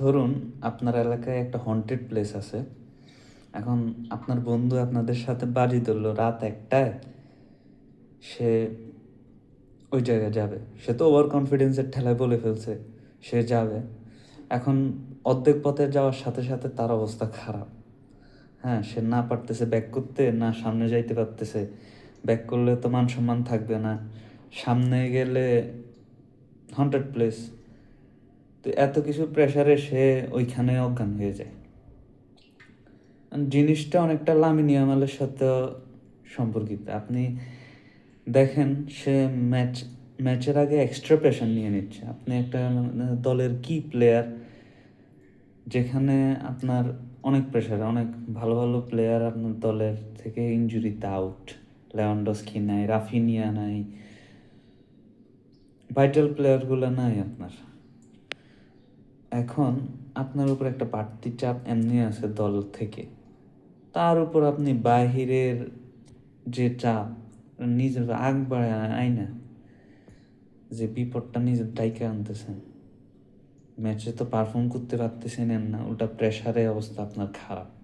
ধরুন আপনার এলাকায় একটা হন্টেড প্লেস আছে। এখন আপনার বন্ধু আপনাদের সাথে বাজি ধরলো রাত একটায়, সে ওই জায়গায় যাবে। সে তো ওভার কনফিডেন্সের ঠেলায় বলে ফেলছে, সে যাবে। এখন অর্ধেক পথে যাওয়ার সাথে সাথে তার অবস্থা খারাপ। হ্যাঁ সে না পারতেছে ব্যাক করতে, না সামনে যাইতে পারতেছে। ব্যাক করলে তো মান সম্মান থাকবে না। সামনে গেলে হন্টেড প্লেস তো এত কিছু প্রেশারে সে ওইখানে অজ্ঞান হয়ে যায়। জিনিসটা অনেকটা লামিনিয়ামালের সাথে সম্পর্কিত। আপনি দেখেন, সে ম্যাচ ম্যাচের আগে এক্সট্রা প্রেশার নিয়ে নিচ্ছে। আপনি একটা মানে দলের কি প্লেয়ার যেখানে আপনার অনেক প্রেশার অনেক ভালো ভালো প্লেয়ার আপনার দলের থেকে ইঞ্জুরিতে আউট লেভানডস্কি নাই রাফিনিয়া নাই ভাইটাল প্লেয়ারগুলো নাই আপনার। এখন আপনার উপর একটা বাড়তি চাপ এমনি আছে দল থেকে। তার উপর আপনি বাহিরের যে চাপ, নিজের আগ বাড়ায় আয় না? যে বিপদটা নিজের ডাইকে আনতেছেন। ম্যাচে তো পারফর্ম করতে পারতেছেন না ওটা প্রেশারে অবস্থা আপনার খারাপ।